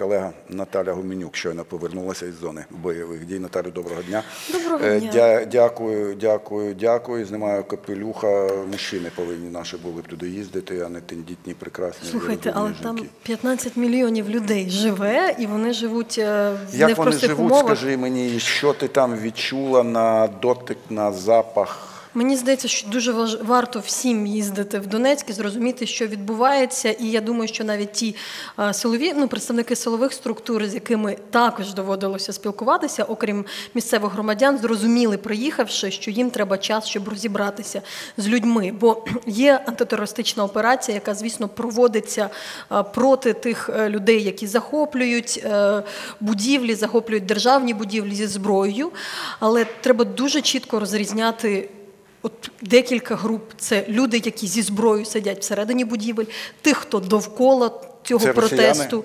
колега Наталя Гуменюк щойно повернулася із зони бойових дій. Наталю, доброго дня. Доброго Е, дня. дя- Дякую, дякую, дякую. Знімаю капелюха. Мужчини повинні наші були б туди їздити, а не тендітні, прекрасні. Слухайте, але розумні там жінки. 15 мільйонів людей живе, і вони живуть е, в Як вони живуть, умовах. скажи мені, що ти там відчула на дотик, на запах? Мені здається, що дуже важ- варто всім їздити в Донецьк і зрозуміти, що відбувається. І я думаю, що навіть ті силові, ну представники силових структур, з якими також доводилося спілкуватися, окрім місцевих громадян, зрозуміли, приїхавши, що їм треба час, щоб розібратися з людьми. Бо є антитерористична операція, яка, звісно, проводиться проти тих е, людей, які захоплюють е, будівлі, захоплюють державні будівлі зі зброєю. Але треба дуже чітко розрізняти. От декілька груп це люди, які зі зброєю сидять всередині будівель, тих, хто довкола цього Це протесту.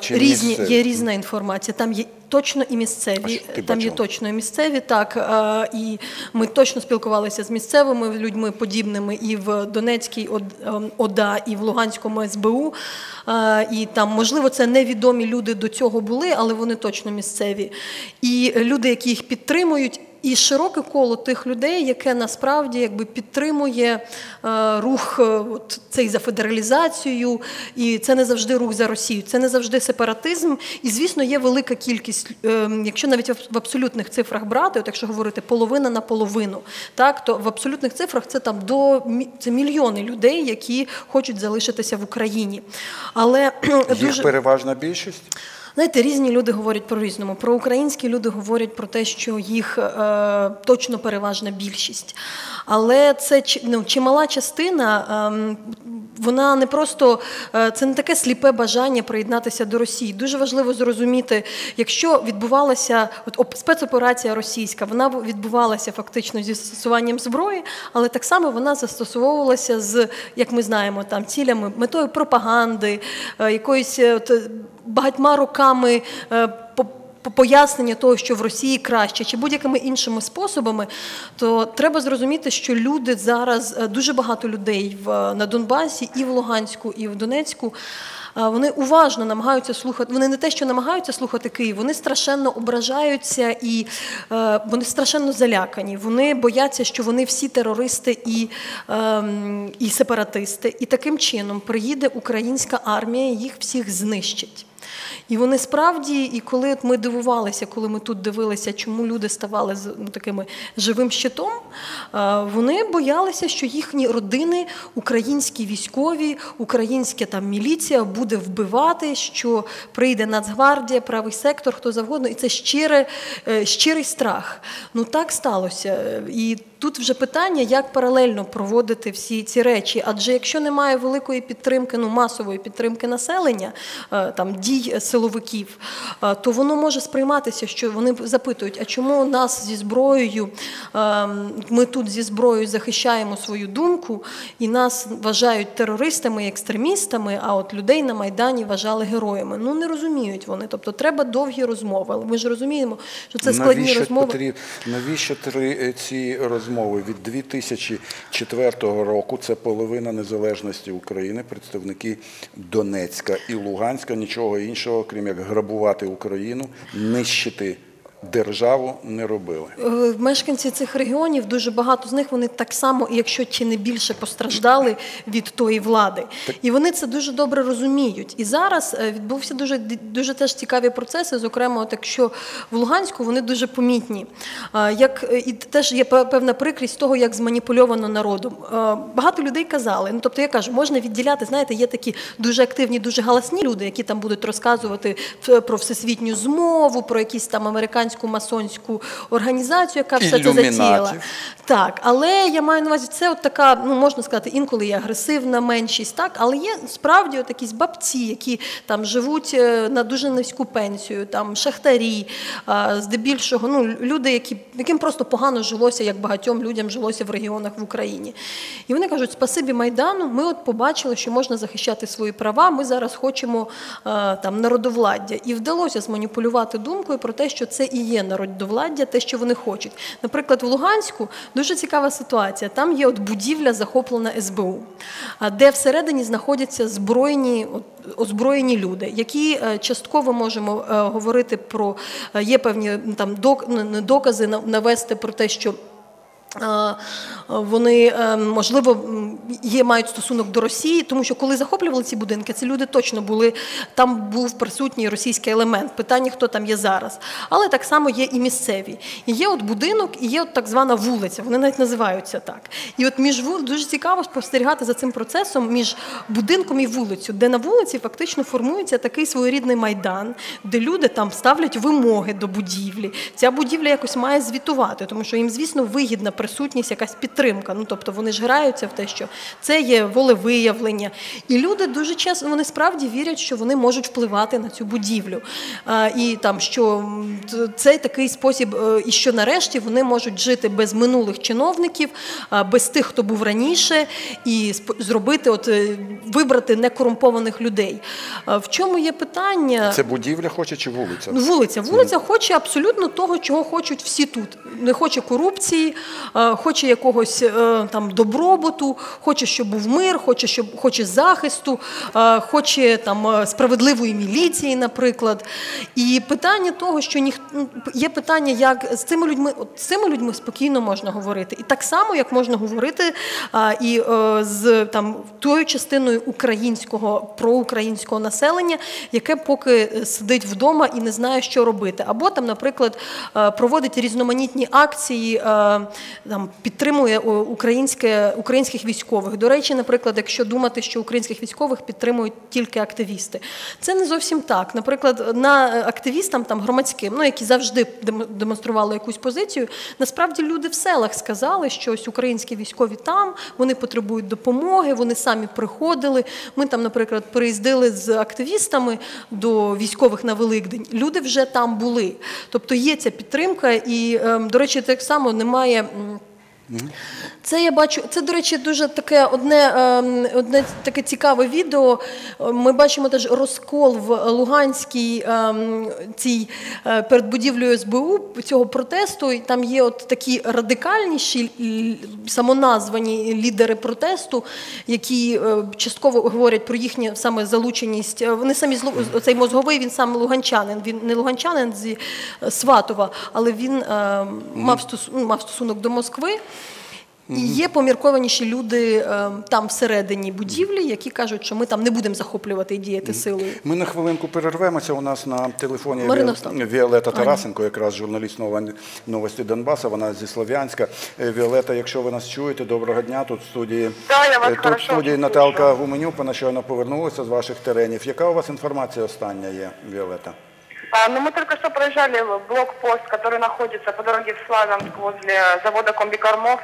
Чи Різні місцеві? є різна інформація. Там є точно і місцеві. Там є точно і місцеві, так і ми точно спілкувалися з місцевими людьми подібними і в Донецькій Од- ем, ОДА, і в Луганському СБУ. І там, можливо, це невідомі люди до цього були, але вони точно місцеві. І люди, які їх підтримують. І широке коло тих людей, яке насправді якби підтримує е, рух е, от, цей за федералізацію, і це не завжди рух за Росію, це не завжди сепаратизм. І звісно, є велика кількість, е, якщо навіть в в абсолютних цифрах брати, от якщо говорити половина на половину, так то в абсолютних цифрах це там до це мільйони людей, які хочуть залишитися в Україні. Але Їх дуже переважна більшість? Знаєте, різні люди говорять про різному. Про українські люди говорять про те, що їх е, точно переважна більшість. Але це ну, чимала частина, ем, вона не просто е, це не таке сліпе бажання приєднатися до Росії. Дуже важливо зрозуміти, якщо відбувалася от оп- спецоперація російська, вона відбувалася фактично зі застосуванням зброї, але так само вона застосовувалася з, як ми знаємо, там цілями метою пропаганди, е, якоїсь е, от, багатьма роками. е, по- по- Пояснення того, що в Росії краще, чи будь-якими іншими способами, то треба зрозуміти, що люди зараз е, дуже багато людей на Донбасі, і в Луганську, і в Донецьку. е, Вони уважно намагаються слухати. Вони не те, що намагаються слухати Київ, вони страшенно ображаються і е, вони страшенно залякані. Вони бояться, що вони всі терористи і, ем, і сепаратисти. І таким чином приїде українська армія, їх всіх знищить. І вони справді, і коли ми дивувалися, коли ми тут дивилися, чому люди ставали ну, такими живим щитом, е, вони боялися, що їхні родини, українські військові, українська там міліція буде вбивати, що прийде Нацгвардія, правий сектор, хто завгодно, і це щире, е, щирий страх. Ну так сталося. І тут вже питання, як паралельно проводити всі ці речі. Адже якщо немає великої підтримки, ну масової підтримки населення, е, там дій силовиків, е, то воно може сприйматися, що вони запитують, а чому нас зі зброєю, е, ми тут зі зброєю захищаємо свою думку, і нас вважають терористами, і екстремістами, а от людей на Майдані вважали героями. Ну не розуміють вони. Тобто треба довгі розмови. Але ми ж розуміємо, що це складні навіщо, розмови. потріб- навіщо три е, ці розмови від 2004 року? Це половина незалежності України, представники Донецька і Луганська, нічого іншого, крім як грабувати Україну, нищити державу, не робили. Е, Мешканці цих регіонів дуже багато з них вони так само, якщо чи не більше постраждали від тої влади, і вони це дуже добре розуміють. І зараз е, відбувся дуже дуже теж цікаві процеси. Зокрема, от якщо в Луганську вони дуже помітні. Як е, і теж є певна прикрість того, як зманіпульовано народом. Багато людей казали. Ну тобто, я кажу, можна відділяти. Знаєте, є такі дуже активні, дуже галасні люди, які там будуть розказувати про всесвітню змову, про якісь там американську масонську організацію, яка все це затіяла. Так, але я маю на увазі, це от така, ну можна сказати, інколи є агресивна меншість, так, але є справді от якісь бабці, які там живуть е, на дуже низьку пенсію, там шахтарі, а, здебільшого, ну люди, які яким просто погано жилося, як багатьом людям жилося в регіонах в Україні. І вони кажуть: спасибі Майдану, ми от побачили, що можна захищати свої права. Ми зараз хочемо е, там народовладдя. І вдалося зманіпулювати думкою про те, що це і і є народовладдя, те, що вони хочуть. Наприклад, в Луганську дуже цікава ситуація. Там є от будівля, захоплена СБУ, де всередині знаходяться збройні озброєні люди, які е, частково можемо е, говорити про е, є певні там док, докази навести про те, що. Вони е, можливо є мають стосунок до Росії, тому що коли захоплювали ці будинки, ці люди точно були там. Був присутній російський елемент. Питання, хто там є зараз, але так само є і місцеві. І є от будинок, і є от так звана вулиця. Вони навіть називаються так. І от між вул... дуже цікаво спостерігати за цим процесом між будинком і вулицю, де на вулиці фактично формується такий своєрідний майдан, де люди там ставлять вимоги до будівлі. Ця будівля якось має звітувати, тому що їм, звісно, вигідна присутність, якась підтримка. Ну тобто вони ж граються в те, що це є волевиявлення. І люди дуже часто вони справді вірять, що вони можуть впливати на цю будівлю. А, і там що цей такий спосіб, е, і що нарешті вони можуть жити без минулих чиновників, без тих, хто був раніше, і зробити, от е, вибрати некорумпованих людей. А В чому є питання? Це будівля хоче чи вулиця? Вулиця. Вулиця хоче абсолютно того, чого хочуть всі тут. Не хоче корупції, хоче якогось е, там добробуту, хоче, щоб був мир, хоче, щоб хоче захисту, е, хоче там е, справедливої міліції, наприклад. І питання того, що ніх... ну, є питання, як з цими людьми, з цими людьми спокійно можна говорити. І так само, як можна говорити і е, з там тою частиною українського проукраїнського населення, яке поки е, сидить вдома і не знає, що робити. Або там, наприклад, е, проводить різноманітні акції, е, там підтримує українське українських військових. До речі, наприклад, якщо думати, що українських військових підтримують тільки активісти, це не зовсім так. Наприклад, на е, активістам там громадським, ну які завжди дем- демонстрували якусь позицію, насправді люди в селах сказали, що ось українські військові там, вони потребують допомоги, вони самі приходили. Ми там, наприклад, приїздили з активістами до військових на Великдень. Люди вже там були. Тобто є ця підтримка, і, ем, до речі, так само немає. Це я бачу. Це, до речі, дуже таке одне, ем, одне таке цікаве відео. Ми бачимо теж розкол в Луганській ем, цій е, перед будівлею СБУ цього протесту. І там є от такі радикальніші самоназвані лідери протесту, які е, частково говорять про їхню саме залученість. Е, Вони самі цей мозговий, він сам луганчанин. Він не луганчанин зі Сватова, але він е, мав, стос, ну, мав стосунок до Москви. І є поміркованіші люди е, там всередині будівлі, які кажуть, що ми там не будемо захоплювати і діяти силою. Ми на хвилинку перервемося. У нас на телефоні Марина Віол- Остапівна. Віолета Тарасенко, якраз журналіст «Нова- новості Донбаса. Вона зі Слов'янська. Е, Віолета, якщо ви нас чуєте, доброго дня. Тут в студії Да, я вас е, тут в хорошо студії слышу. Наталка Гуменюк. щойно повернулася з ваших теренів. Яка у вас інформація остання є, Віолета? А, ну, мы только что проезжали блокпост, который находится по дороге в Славянск возле завода Комбикормов.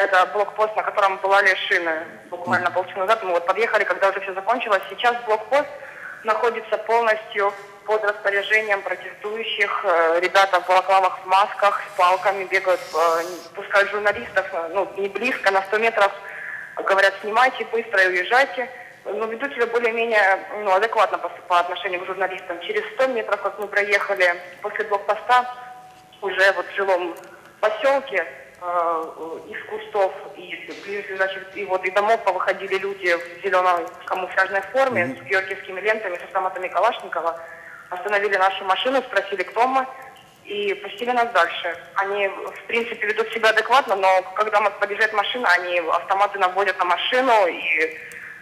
Это блокпост, на котором пылали шины буквально полчаса назад. Мы вот подъехали, когда уже все закончилось. Сейчас блокпост находится полностью под распоряжением протестующих. Э, Ребята в балаклавах, в масках, с палками бегают, э, пускают журналистов, э, ну, не близко, на 100 метров. Говорят, снимайте быстро и уезжайте. Но ведут себя более-менее ну, адекватно по, по отношению к журналистам. Через 100 метров, как мы проехали после блокпоста, уже вот в жилом поселке из кустов и, значит, и вот и домов повыходили люди в зеленой камуфляжной форме с георгиевскими лентами, с автоматами Калашникова. Остановили нашу машину, спросили, кто мы, и пустили нас дальше. Они, в принципе, ведут себя адекватно, но когда подъезжает машина, они автоматы наводят на машину и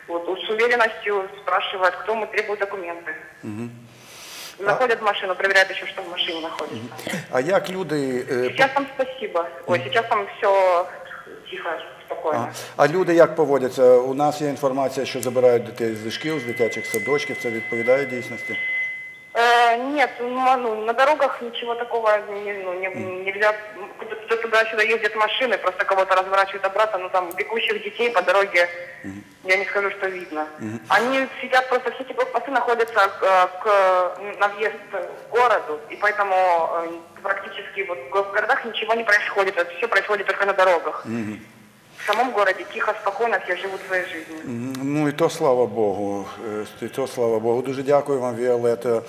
вот с уверенностью спрашивают, кто мы, требуют документы. Заходят в машину, проверяют еще, что в машине находится. А як люди е, Сейчас там спасибо. Ой, сейчас там все тихо, спокійно. спокойно. а люди як поводяться? У нас є інформація, що забирають дітей зі шкіл, з дитячих садочків. Це відповідає дійсності? Э, нет, ну, ну, на дорогах ничего такого не- ну, не- нельзя. Туда-сюда ездят машины, просто кого-то разворачивают обратно, но там бегущих детей по дороге, я не скажу, что видно. Они сидят, просто все эти блокпосты находятся э, к, на въезд к городу, и поэтому э, практически вот в городах ничего не происходит, это все происходит только на дорогах. Самом городе тихо, спокойно все живут своей жизнью. Ну і то слава Богу. Е, І то слава Богу. Дуже дякую вам, Віолета.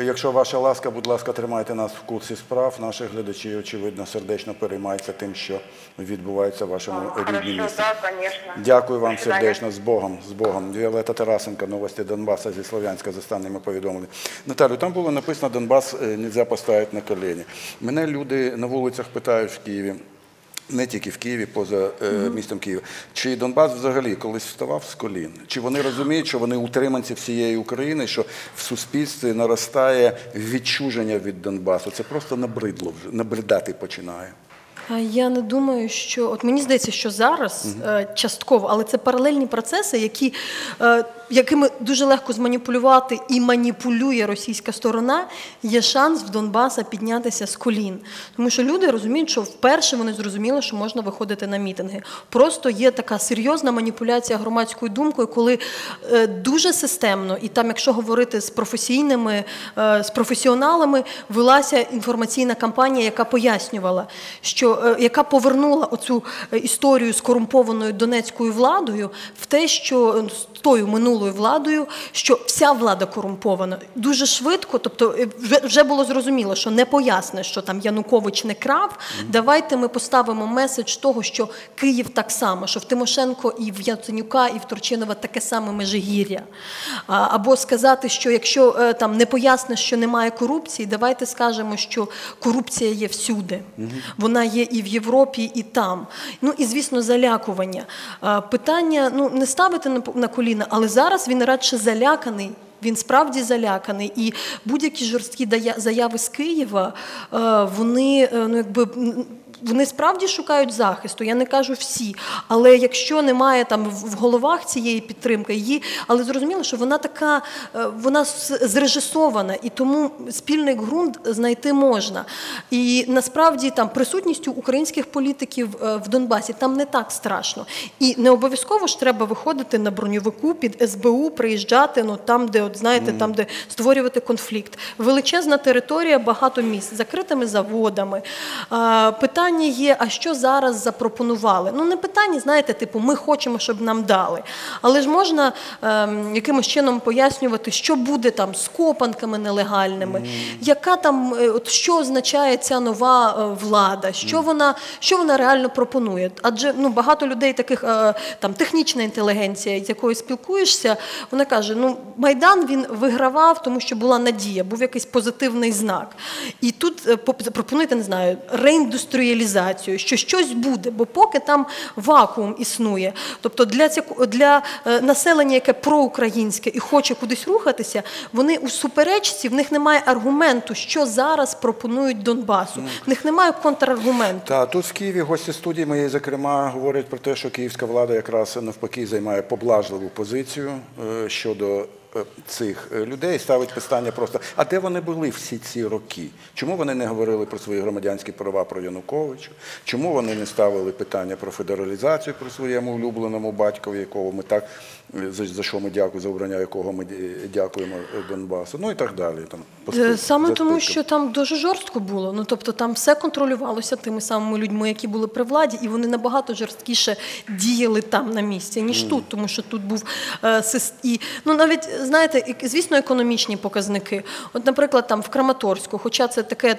Е, Якщо ваша ласка, будь ласка, тримайте нас в курсі справ. Наші глядачі, очевидно, сердечно переймаються тим, що відбувається в вашому рідній Хорошо, місті. да. Дякую вам сердечно з Богом. З Богом. Віолета Тарасенка, новості Донбаса зі Слов'янська з останніми повідомленнями. Наталю, там було написано Донбас е, нельзя поставити на колені. Мене люди на вулицях питають в Києві. Не тільки в Києві, поза е, містом Києва. Чи Донбас взагалі колись вставав з колін? Чи вони розуміють, що вони утриманці всієї України, що в суспільстві наростає відчуження від Донбасу? Це просто набридло вже, набридати починає. Я не думаю, що от мені здається, що зараз е, частково, але це паралельні процеси, які, е, якими дуже легко зманіпулювати і маніпулює російська сторона. Є шанс в Донбаса піднятися з колін, тому що люди розуміють, що вперше вони зрозуміли, що можна виходити на мітинги. Просто є така серйозна маніпуляція громадською думкою, коли е, дуже системно, і там, якщо говорити з професійними, е, з професіоналами, велася інформаційна кампанія, яка пояснювала, що е, яка повернула оцю історію з корумпованою донецькою владою в те, що з тою минулою владою, що вся влада корумпована дуже швидко. Тобто, е, вже, було зрозуміло, що не поясне, що там Янукович не крав. Давайте ми поставимо меседж того, що Київ так само, що в Тимошенко і в Яценюка, і в Турчинова таке саме межигір'я. Або сказати, що якщо е, там не поясне, що немає корупції, давайте скажемо, що корупція є всюди. Вона є і в Європі, і там. Ну і звісно, залякування. Питання ну не ставити на, на коліна, але зараз він радше заляканий. Він справді заляканий, і будь-які жорсткі заяви з Києва, е, вони е, ну якби. Вони справді шукають захисту, я не кажу всі. Але якщо немає там в головах цієї підтримки, її, але зрозуміло, що вона така, е, вона зрежисована, і тому спільний ґрунт знайти можна. І насправді там присутністю українських політиків е, в Донбасі там не так страшно. І не обов'язково ж треба виходити на броньовику під СБУ, приїжджати ну там, де от знаєте, там, де створювати конфлікт. Величезна територія, багато місць закритими заводами. А, питання є: а що зараз запропонували? Ну не питання, знаєте, типу, ми хочемо, щоб нам дали. Але ж можна ем, якимось чином пояснювати, що буде там з копанками нелегальними, яка там е, от що означає ця нова е, влада, що вона що вона реально пропонує? Адже ну багато людей, таких е, там технічна інтелігенція, з якою спілкуєшся, вона каже: ну майдан він вигравав, тому що була надія, був якийсь позитивний знак. І тут е, пропонуєте, не знаю, реіндустріалізацію, що щось буде, бо поки там вакуум існує. Тобто для для е, населення, яке проукраїнське і хоче кудись рухатися, вони у суперечці, в них немає аргументу, що зараз пропонують Донбасу. В них немає контраргументу. Та тут в Києві гості студії моєї, зокрема, говорять про те, що київська влада якраз навпаки займає поблажливу позицію е, щодо цих е, людей. Ставить питання просто: а де вони були всі ці роки? Чому вони не говорили про свої громадянські права про Януковича? Чому вони не ставили питання про федералізацію при своєму улюбленому батькові, якого ми так е, за, що ми дякуємо, за обрання якого ми дякуємо е, Донбасу? Ну і так далі. Там Саме тому, що там дуже жорстко було. Ну тобто там все контролювалося тими самими людьми, які були при владі, і вони набагато жорсткіше діяли там на місці, ніж тут, тому що тут був е, і ну навіть знаєте, звісно, економічні показники. От, наприклад, там в Краматорську, хоча це таке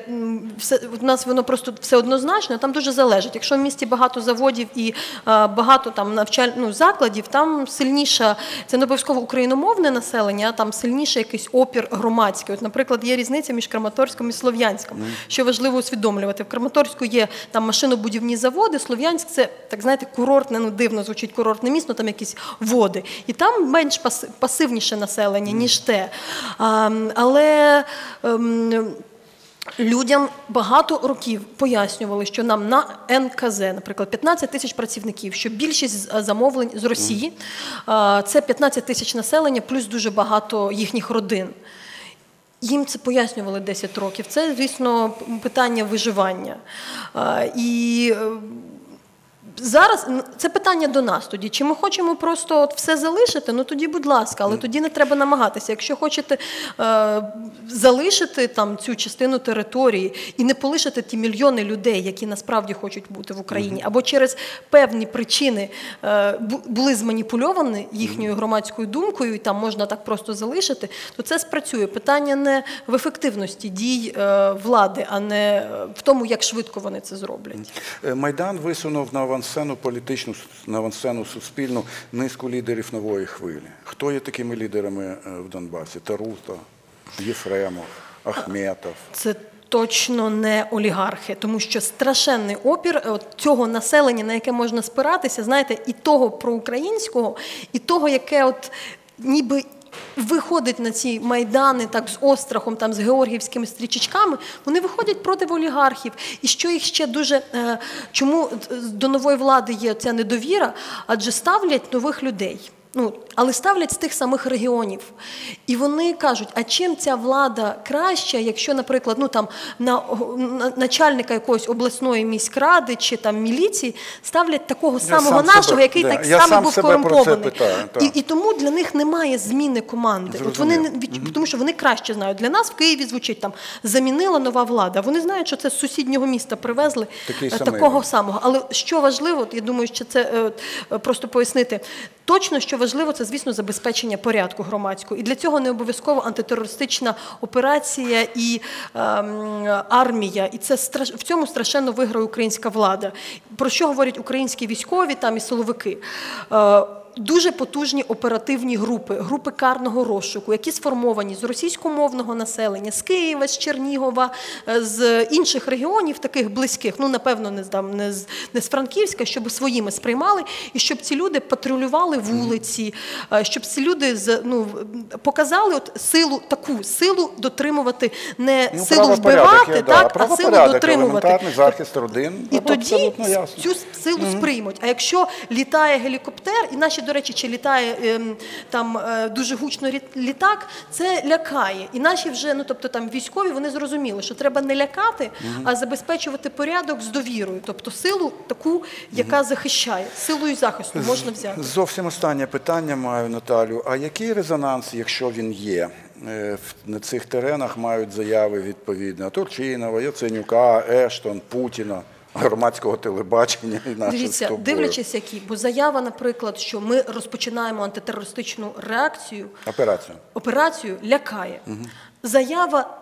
все у нас воно просто все однозначно, там дуже залежить. Якщо в місті багато заводів і багато там навчаль... ну, закладів, там сильніша це не обов'язково україномовне населення, а там сильніше якийсь опір громадський. От, наприклад, є різниця між Краматорськом і Слов'янськом, що важливо усвідомлювати. В Краматорську є там машинобудівні заводи, Слов'янськ це так знаєте, курортне, ну дивно звучить курортне місто, там якісь води. І там менш пасивніше населення, ніж те. Але. ем, Людям багато років пояснювали, що нам на НКЗ, наприклад, 15 тисяч працівників, що більшість замовлень з Росії це 15 тисяч населення, плюс дуже багато їхніх родин. Їм це пояснювали 10 років. Це, звісно, питання виживання. І е, Зараз це питання до нас тоді. Чи ми хочемо просто от все залишити? Ну тоді, будь ласка, але тоді не треба намагатися. Якщо хочете е, залишити там цю частину території і не полишити ті мільйони людей, які насправді хочуть бути в Україні, або через певні причини е, були зманіпульовані їхньою громадською думкою, і там можна так просто залишити, то це спрацює. Питання не в ефективності дій е, влади, а не в тому, як швидко вони це зроблять. Е, Майдан висунув на авансцену політичну на авансцену суспільну низку лідерів нової хвилі. Хто є такими лідерами е, в Донбасі? Тарута, Єфремов, Ахметов. Це точно не олігархи, тому що страшенний опір е, от цього населення, на яке можна спиратися, знаєте, і того проукраїнського, і того, яке от ніби. Виходить на ці майдани так з острахом, там з георгівськими стрічечками, вони виходять проти олігархів. І що їх ще дуже е, чому до нової влади є ця недовіра? Адже ставлять нових людей. Ну, але ставлять з тих самих регіонів. І вони кажуть, а чим ця влада краща, якщо, наприклад, ну там на, на начальника якоїсь обласної міськради чи там міліції ставлять такого самого сам нашого, себе- який да, так само сам був корумпований. питаю, так. І, і тому для них немає зміни команди. От вони від- тому, що вони краще знають. Для нас в Києві звучить там замінила нова влада. Вони знають, що це з сусіднього міста привезли Такий е, самий. такого самого. Але що важливо, я думаю, що це е, е, просто пояснити. Точно, що важливо, це звісно забезпечення порядку громадського. І для цього не обов'язково антитерористична операція і ем, армія. І це страш... в цьому страшенно виграє українська влада. Про що говорять українські військові там і силовики? Е, Дуже потужні оперативні групи, групи карного розшуку, які сформовані з російськомовного населення, з Києва, з Чернігова, е, з інших регіонів, таких близьких, ну напевно, не з там не з не з Франківська, щоб своїми сприймали, і щоб ці люди патрулювали вулиці, е, щоб ці люди ну показали от силу таку силу дотримувати не Ну, силу вбивати, да, так а силу дотримувати. захист родин. І тоді ясно. цю силу сприймуть. А якщо літає гелікоптер, і наші, до речі, чи літає ем, там е, дуже гучно літак, це лякає. І наші вже, ну тобто там військові, вони зрозуміли, що треба не лякати, а забезпечувати порядок з довірою, тобто силу таку, яка захищає, силою захисту можна взяти. Зовсім останнє питання маю, Наталю. А який резонанс, якщо він є? е, На цих теренах мають заяви відповідно Турчинова, Яценюка, Ештон, Путіна, громадського телебачення і наших з Дивіться, тобою. дивлячись, які, бо заява, наприклад, що ми розпочинаємо антитерористичну реакцію, Операцію. операцію лякає. Заява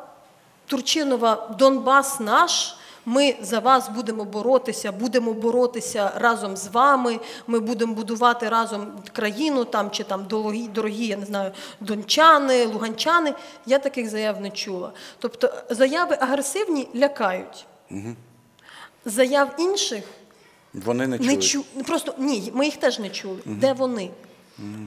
Турчинова Донбас наш. Ми за вас будемо боротися, будемо боротися разом з вами. Ми будемо будувати разом країну там чи там дорогі, дорогі, я не знаю, дончани, луганчани. Я таких заяв не чула. Тобто заяви агресивні лякають. Заяв інших Вони не не чують. чу... Просто ні, ми їх теж не чули. Де вони?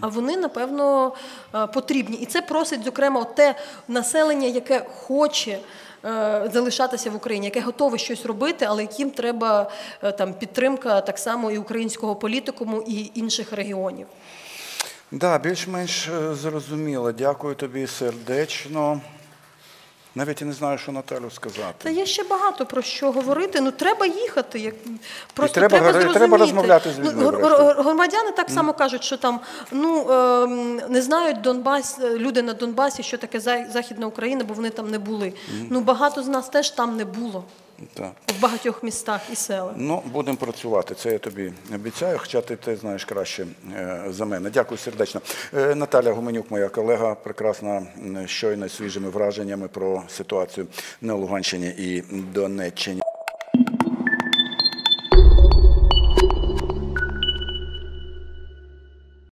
А вони, напевно, е, потрібні. І це просить, зокрема, те населення, яке хоче е, залишатися в Україні, яке готове щось робити, але яким треба е, там підтримка так само і українського політикуму, і інших регіонів. Да, більш-менш зрозуміло. Дякую тобі сердечно. Навіть і не знаю, що Наталю сказати. Та є ще багато про що говорити. Ну треба їхати. Як просто треба треба, зрозуміти. треба розмовляти з людьми, Ну, гр- громадяни так само кажуть, що там ну ем, не знають Донбас, е, люди на Донбасі, що таке Західна Україна, бо вони там не були. Ну багато з нас теж там не було Так. в багатьох містах і селах. Ну, будемо працювати, це я тобі обіцяю, хоча ти, ти знаєш краще е, за мене. Дякую сердечно. Е, Наталя Гуменюк, моя колега, прекрасна, щойно свіжими враженнями про ситуацію на Луганщині і Донеччині.